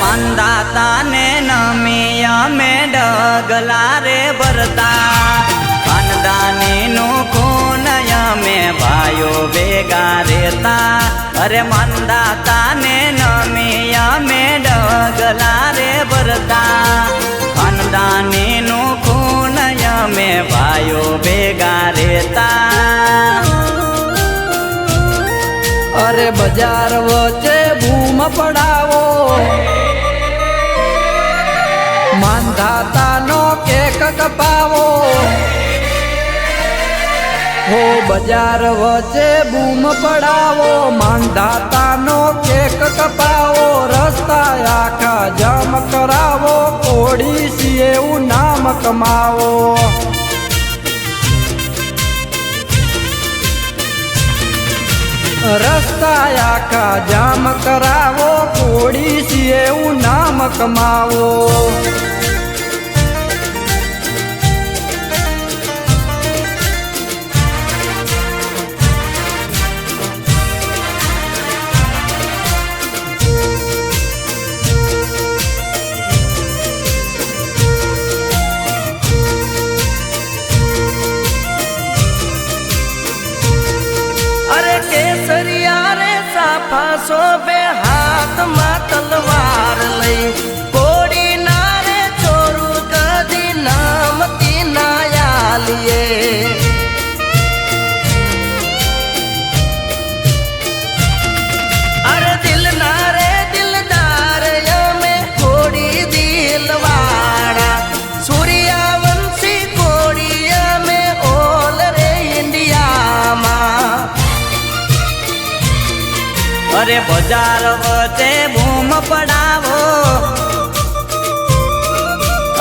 મંદાતા ને નમી અમે ડગલા રે ભરતા. ખાનદાની નું ખૂન અમે ભાઈઓ ભેગા રેતા અરે મંદાતા ને નમી અમે ડગલા રે ભરતા. ખાનદાની નું ખૂન અમે ભાઈઓ ભેગા રેતા અરે બજાર વચ્ચે ભૂમ પડાવો માંધાતાનો કેક કપાવો. હો બજાર વચ્ચે બૂમ પડાવો. માંધાતાનો કેક કપાવો. રસ્તા આખા જમ કરાવો. કોડી સિયેવું નામ કમાવો. રસ્તા આખા જામ કરાવો. કમાવો. અરે કેસરિયા અરે બજાર વચ્ચે બૂમ પડાવો.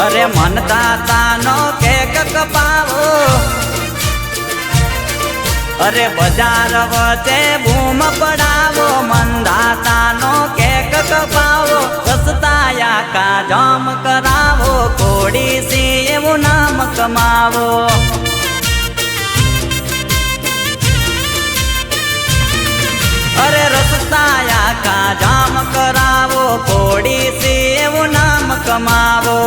અરે મન દાતાનો કેક કપાવો. અરે બજાર વચ્ચે બૂમ પડાવો, મન દાતાનો કેક કપાવો. રસ્તા કા જામ કરાવો, કોડી સી એવું નામ કમાવો. અરે રસ્તા આખા જામ કરાવો કોડી સી એવું નામ કમાવો.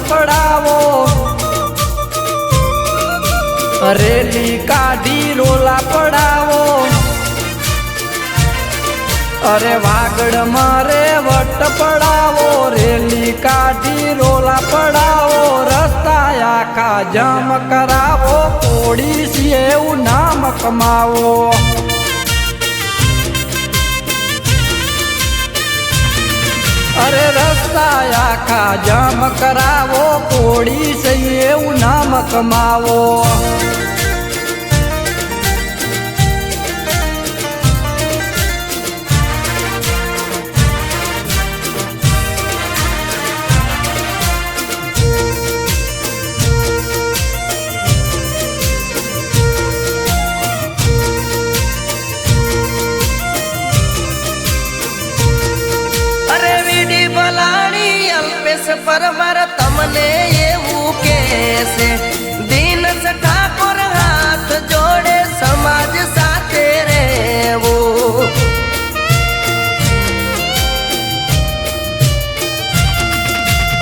વટ રેલી કાઢી રોલા પડાવો અરે વાગડ મારે વટ પડાવો, રેલી કાઢી રોલા પડાવો રસ્તા આખા જમ કરાવો કોડી એવું નામ કમાવો. અરે રસ્તા આખા જામ કરાવો કોળી સહી એવું નામ કમાવો. પરમાર તમને એવું કહેશે. દિન ઠાકોર હાથ જોડે સમાજ સાથે રહેવું.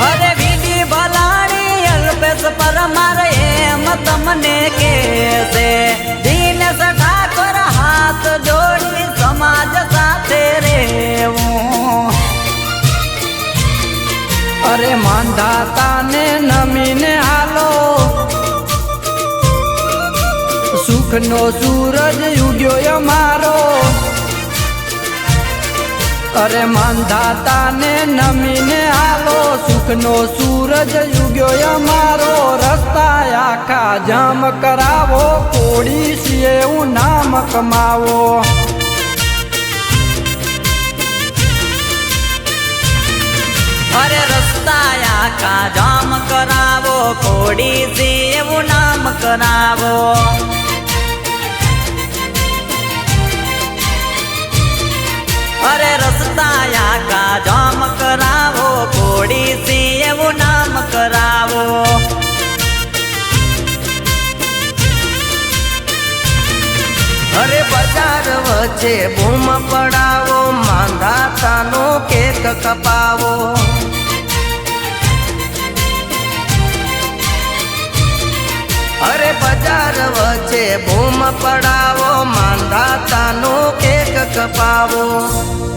અરે વીડી બલાણી અલ્પેશ પરમાર એમ તમને કે છે માંધાતાને નમીને હાલો. સુખનો સૂરજ ઉગ્યો અમારો અરે માંધાતાને નમીને હાલો. સુખનો સૂરજ ઉગ્યો અમારો રસ્તા આખા જામ કરાવો. કોડી છીએ એવું નામ કમાવો. અરે રસ્તા જામ કરાવો, કોડી એવું નામ કરાવો. અરે રસ્તા આખા જામ કરાવો, કોડી એવું નામ કરાવો. અરે બજાર વચ્ચે બૂમ પડાવો, માંધાતાનો કેક કપાવો. બજાર વચ્ચે બૂમ પડાવો માંધાતાનો કેક કપાવો.